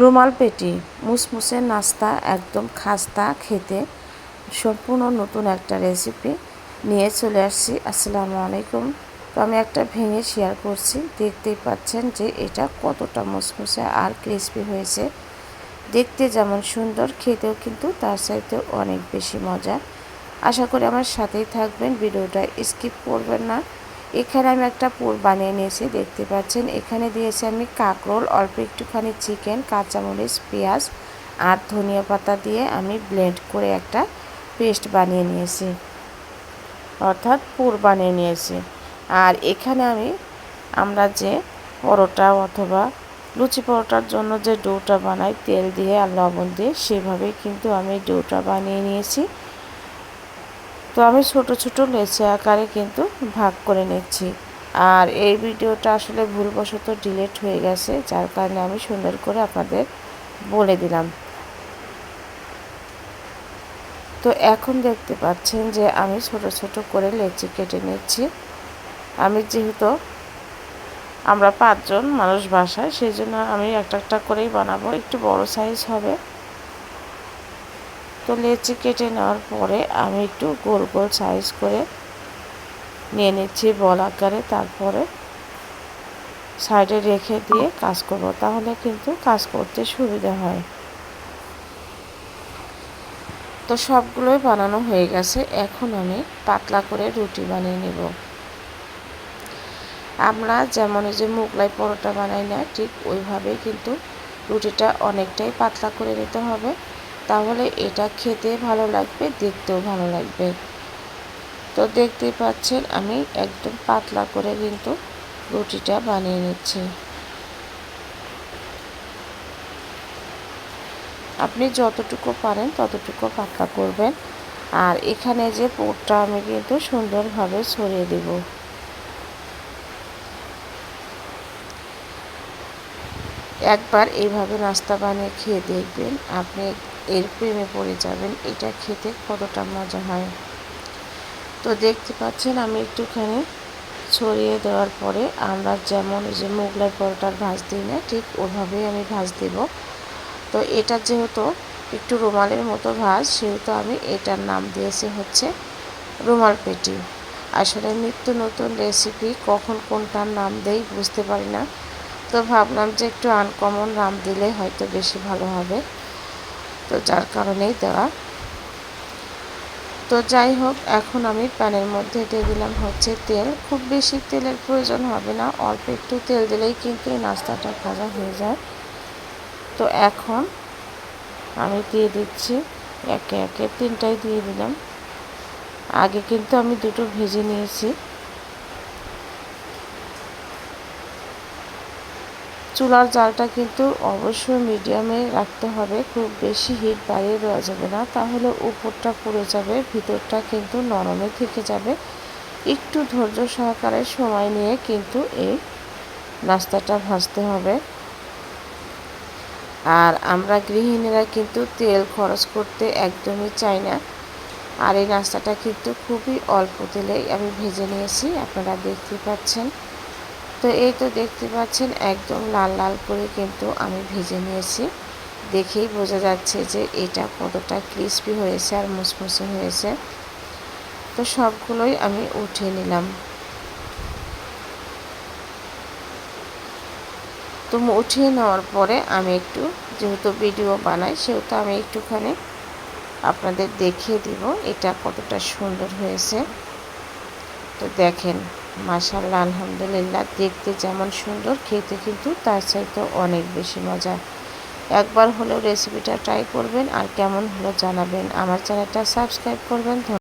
রুমাল পেটি, মুসমুসে নাস্তা, একদম খাস্তা খেতে। সম্পূর্ণ নতুন একটা রেসিপি নিয়ে চলে আসছি। আসসালামু আলাইকুম। তো আমি একটা ভেঙে শেয়ার করছি। দেখতেই পাচ্ছেন যে এটা কতটা মুসমুসে আর ক্রিসপি হয়েছে। দেখতে যেমন সুন্দর, খেতেও কিন্তু তার চাইতে অনেক বেশি মজা আশা করি আমার সাথেই থাকবেন। ভিডিওটা স্কিপ করবেন না। এখানে আমি একটা পুর বানিয়ে নিয়েছি, দেখতে পাচ্ছেন। এখানে দিয়েছি আমি কাঁকরোল, অল্প একটুখানি চিকেন, কাঁচামরিচ, পেঁয়াজ আর ধনিয়া পাতা দিয়ে আমি ব্লেন্ড করে একটা পেস্ট বানিয়ে নিয়েছি। অর্থাৎ পুর বানিয়ে নিয়েছি। আর এখানে আমি, আমরা যে পরোটা অথবা লুচি পরোটার জন্য যে ডোটা বানাই, তেল দিয়ে আর লবণ দিয়ে, সেভাবেই কিন্তু আমি ডোটা বানিয়ে নিয়েছি। তো আমি ছোট ছোট লেচে আকারে কিন্তু ভাগ করে নিচ্ছি। আর এই ভিডিওটা আসলে ভুলবশত ডিলেট হয়ে গেছে, যার কারণে আমি সুন্দর করে আপনাদের বলে দিলাম। তো এখন দেখতে পাচ্ছেন যে আমি ছোট ছোট করে লেচি কেটে নিচ্ছি। আমি যেহেতু আমরা পাঁচজন মানুষ বাসায়, সেই জন্য আমি একটা একটা করেই বানাবো। একটু বড় সাইজ হবে। তো লেচি কেটে নেওয়ার পরে আমি একটু গোল গোল সাইজ করে নিয়ে নিচ্ছি বল আকারে, তারপরে সাইডে রেখে দিয়ে কাজ করব। তাহলে কিন্তু কাজ করতে সুবিধা হয়। তো সবগুলোই বানানো হয়ে গেছে। এখন আমি পাতলা করে রুটি বানিয়ে নেব। আমরা যেমন এই যে মোগলাই পরোটা বানাই না, ঠিক ওইভাবেই কিন্তু রুটিটা অনেকটাই পাতলা করে নিতে হবে। তাহলে এটা খেতে ভালো লাগবে, দেখতেও ভালো লাগবে। তো দেখতে পাচ্ছেন, আমি একদম পাতলা করে কিন্তু রুটিটা বানিয়ে নিচ্ছি। আপনি যতটুকু পারেন ততটুকু পাতলা করবেন। আর এখানে যে পোটটা আমি কিন্তু সুন্দরভাবে ছড়িয়ে দেব। একবার এইভাবে নাস্তা বানিয়ে খেয়ে দেখবেন, আপনি এর প্রেমে পড়ে যাবেন, এটা খেতে কতটা মজা হয়। তো দেখতে পাচ্ছেন, আমি একটুখানি ছড়িয়ে দেওয়ার পরে আমরা যেমন যে মোগলাই পরোটার ভাজ দিই না, ঠিক ওভাবেই আমি ভাজ দেব। তো এটা যেহেতু একটু রুমালের মতো ভাজ, সেহেতু আমি এটার নাম দিয়েছি হচ্ছে রুমাল পেটি। আসলে নিত্য নতুন রেসিপি, কখন কোনটার নাম দেই বুঝতে পারি না। তো ভাবলাম যে একটু আনকমন নাম দিলে হয়তো বেশি ভালো হবে। তো যার কারণেই দেওয়া। তো যাই হোক, এখন আমি প্যানের মধ্যে দিয়ে দিলাম হচ্ছে তেল। খুব বেশি তেলের প্রয়োজন হবে না, অল্প একটু তেল দিলেই কিন্তু এই নাস্তাটা ভাজা হয়ে যায়। তো এখন আমি দিয়ে দিচ্ছি, একে একে তিনটাই দিয়ে দিলাম। আগে কিন্তু আমি দুটো ভেজে নিয়েছি। চুলার জালটা কিন্তু অবশ্যই মিডিয়ামে রাখতে হবে। খুব বেশি হিট বাড়িয়ে দেওয়া যাবে না। তাহলে উপরটা পুড়ে যাবে, ভিতরটা কিন্তু নরমে থেকে যাবে। একটু ধৈর্য সহকারে সময় নিয়ে কিন্তু এই নাস্তাটা ভাজতে হবে। আর আমরা গৃহিণীরা কিন্তু তেল খরচ করতে একদমই চাই না। আর এই নাস্তাটা কিন্তু খুবই অল্প তেলেই আমি ভেজে নিয়েছি। আপনারা দেখতে পাচ্ছেন। তো এই তো দেখতে পাচ্ছেন, একদম লাল লাল করে কিন্তু আমি ভেজে নিয়েছি। দেখেই বোঝা যাচ্ছে যে এটা কতটা ক্রিস্পি হয়েছে আর মুসমুসে হয়েছে। তো সবগুলোই আমি উঠিয়ে নিলাম। তো উঠিয়ে নেওয়ার পরে আমি একটু যেহেতু ভিডিও বানাই, সেহেতু আমি একটুখানি আপনাদের দেখিয়ে দিব এটা কতটা সুন্দর হয়েছে। তো দেখেন মাশাল্লাহ আলহামদুলিল্লাহ। দেখতে যেমন সুন্দর, খেতে কিন্তু তার চাইতে অনেক বেশি মজা। একবার হলেও রেসিপিটা ট্রাই করবেন আর কেমন হলো জানাবেন। আমার চ্যানেলটা সাবস্ক্রাইব করবেন।